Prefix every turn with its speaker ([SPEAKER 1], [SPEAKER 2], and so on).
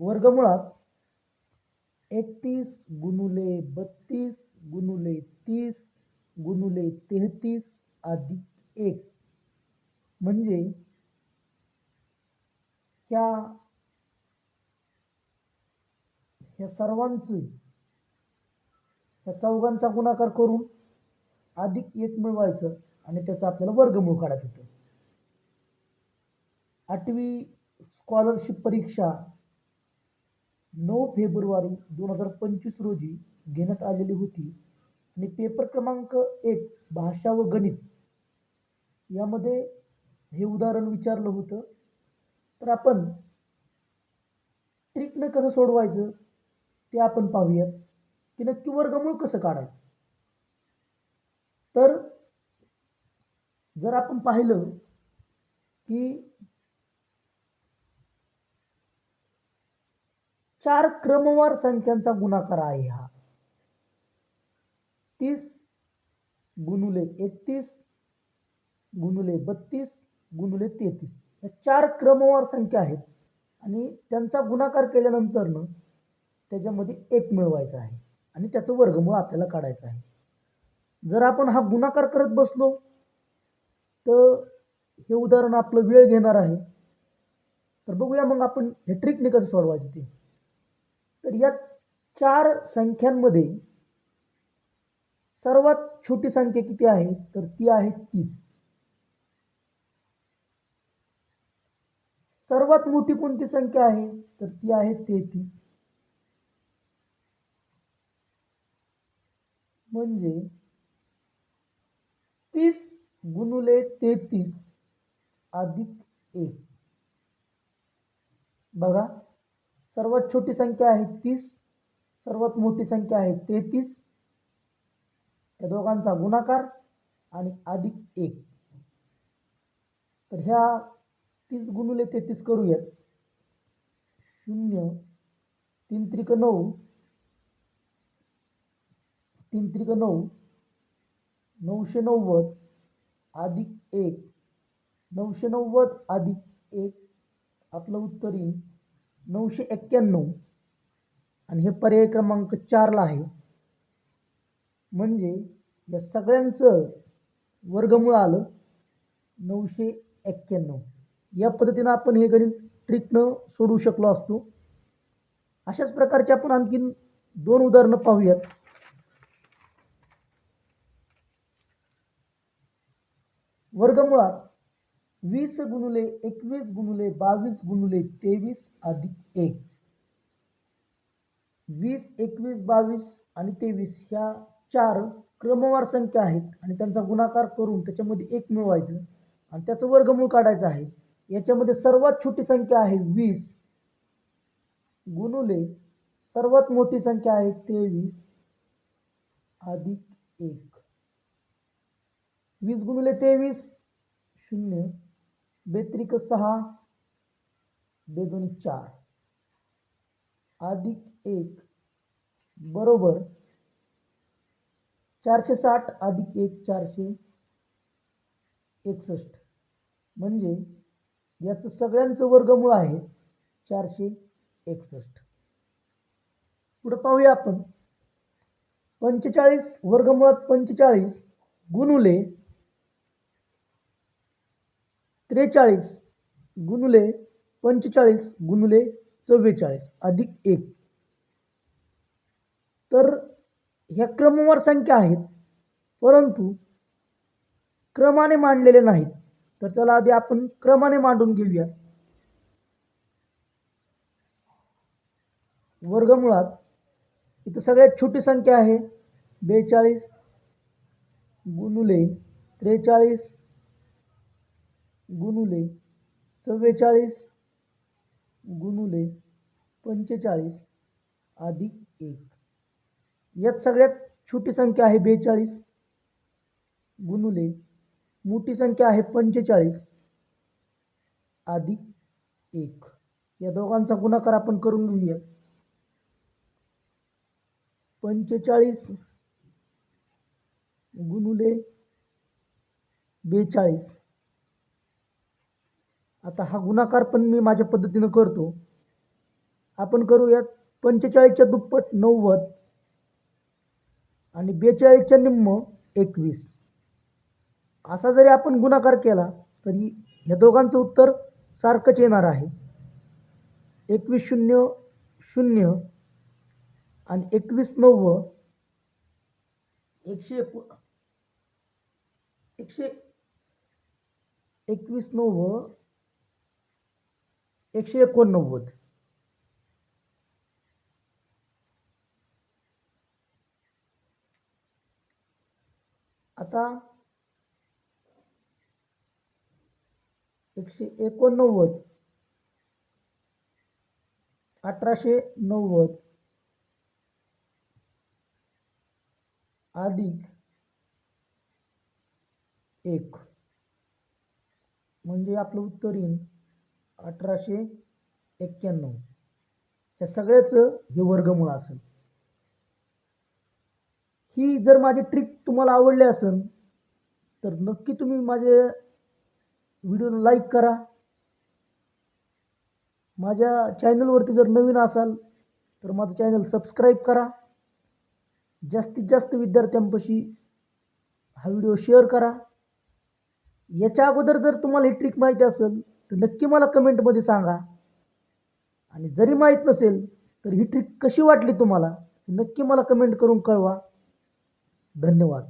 [SPEAKER 1] वर्गमुळात एकतीस गुणुले बत्तीस गुणुले तीस गुणुले तेहतीस अधिक एक. म्हणजे त्या ह्या सर्वांचं ह्या चौघांचा गुणाकार करून अधिक एक मिळवायचं आणि त्याचा आपल्याला वर्गमूळ काढायचं होतं. आठवी स्कॉलरशिप परीक्षा नऊ फेब्रुवारी दोन हजार पंचवीस रोजी घेण्यात आलेली होती. आणि पेपर क्रमांक एक भाषा व गणित. यामध्ये हे उदाहरण विचारलं होतं. तर आपण ट्रिकनं कसं सोडवायचं ते आपण पाहूयात. की नक्की वर्गमूळ कसं काढायचं? तर जर आपण पाहिलं की चार क्रमवार संख्यांचा गुणाकार आहे हा. तीस गुणुले एकतीस गुणुले बत्तीस गुणुले तेहतीस. या चार क्रमवार संख्या आहेत आणि त्यांचा गुणाकार केल्यानंतरनं त्याच्यामध्ये एक मिळवायचा आहे आणि त्याचं वर्गमूळ आपल्याला काढायचं आहे. जर आपण हा गुणाकार करत बसलो तर हे उदाहरण आपलं वेळ घेणार आहे. तर बघूया मग आपण हे ट्रिकने कसं सोडवायची ते. तर या चार संख्यांमध्ये सर्वात छोटी संख्या किती आहे? तर ती आहे तीस. सर्वात मोठी कोणती संख्या आहे? तर ती आहे तेहतीस. म्हणजे तीस गुणुले तेहतीस अधिक एक. बघा. सर्वात छोटी संख्या आहे तीस सर्वात मोठी संख्या आहे तेहतीस. या दोघांचा गुणाकार आणि अधिक एक. तर ह्या तीस गुणुले तेहतीस करूयात. शून्य तीन त्रिक नऊ तीन त्रिक नऊ नऊशे नव्वद अधिक एक नऊशे नव्वद अधिक एक. आपलं उत्तर येईल नऊशे एक्क्याण्णव. आणि हे पर्याय क्रमांक चारला आहे. म्हणजे या सगळ्यांचं वर्गमूळ आलं नऊशे एक्क्याण्णव. या पद्धतीनं आपण हे गणित ट्रिकनं सोडू शकलो असतो. अशाच प्रकारचे आपण आणखीन दोन उदाहरणं पाहूयात. वर्गमुळात वीस गुणुले एकवीस गुणुले बावीस गुणुले तेवीस अधिक एक. वीस एकवीस बावीस आणि तेवीस ह्या चार क्रमवार संख्या आहेत आणि त्यांचा गुणाकार करून त्याच्यामध्ये एक मिळवायचं आणि त्याचं वर्गमूळ काढायचं आहे. याच्यामध्ये सर्वात छोटी संख्या आहे वीस. गुणुले सर्वात मोठी संख्या आहे तेवीस अधिक एक. वीस गुणुले तेवीस शून्य. बेत्रिक सहा बेदोनी चार. अधिक एक बरोबर चारशे साठ अधिक एक चारशे एकसष्ट. म्हणजे याचं सगळ्यांचं वर्गमूळ आहे चारशे एकसष्ट. पुढं पाहूया आपण. पंचेचाळीस वर्गमुळात पंचेचाळीस गुणुले त्रेचाळीस गुणुले पंचेचाळीस गुणुले चव्वेचाळीस अधिक एक. तर ह्या क्रमवार संख्या आहेत परंतु क्रमाने मांडलेले नाहीत. तर त्याला आधी आपण क्रमाने मांडून घेऊया. वर्गमुळात इथं सगळ्यात छोटी संख्या आहे बेचाळीस गुणुले त्रेचाळीस गुणुले. चव्वेचाळीस. गुणुले. पंचेचाळीस. अधिक एक. यात सगळ्यात छोटी संख्या आहे बेचाळीस. गुणुले. मोठी संख्या आहे पंचेचाळीस. अधिक एक. या दोघांचा गुणाकार आपण करून घेऊया. पंचेचाळीस. गुणुले. बेचाळीस. आता हा गुणाकार पण मी माझ्या पद्धतीनं करतो. आपण करूयात पंचेचाळीसच्या दुप्पट नव्वद आणि बेचाळीसच्या निम्म एकवीस. असा जरी आपण गुणाकार केला तरी ह्या दोघांचं उत्तर सारखंच येणार आहे. एकवीस शून्य शून्य आणि एकवीस नव्व एकशे एक एकशे एकवीस नव्व एकशे एकोणनव्वद. आता एकशे एकोणनव्वद. अठराशे नव्वद. अधिक एक. म्हणजे आपलं उत्तर येईल अठराशे एक्क्याण्णव. ह्या सगळ्याचं हे वर्गमूळ असेल. ही जर माझी ट्रिक तुम्हाला आवडली असेल तर नक्की तुम्ही माझे व्हिडिओला लाईक करा. माझ्या चॅनलवरती जर नवीन असाल तर माझं चॅनल सबस्क्राईब करा. जास्तीत जास्त विद्यार्थ्यांपाशी हा व्हिडिओ शेअर करा. याच्या अगोदर जर तुम्हाला ही ट्रिक माहिती असेल तर नक्की मला कमेंटमध्ये सांगा. आणि जरी माहीत नसेल तर ही ट्रिक कशी वाटली तुम्हाला नक्की मला कमेंट करून कळवा. धन्यवाद.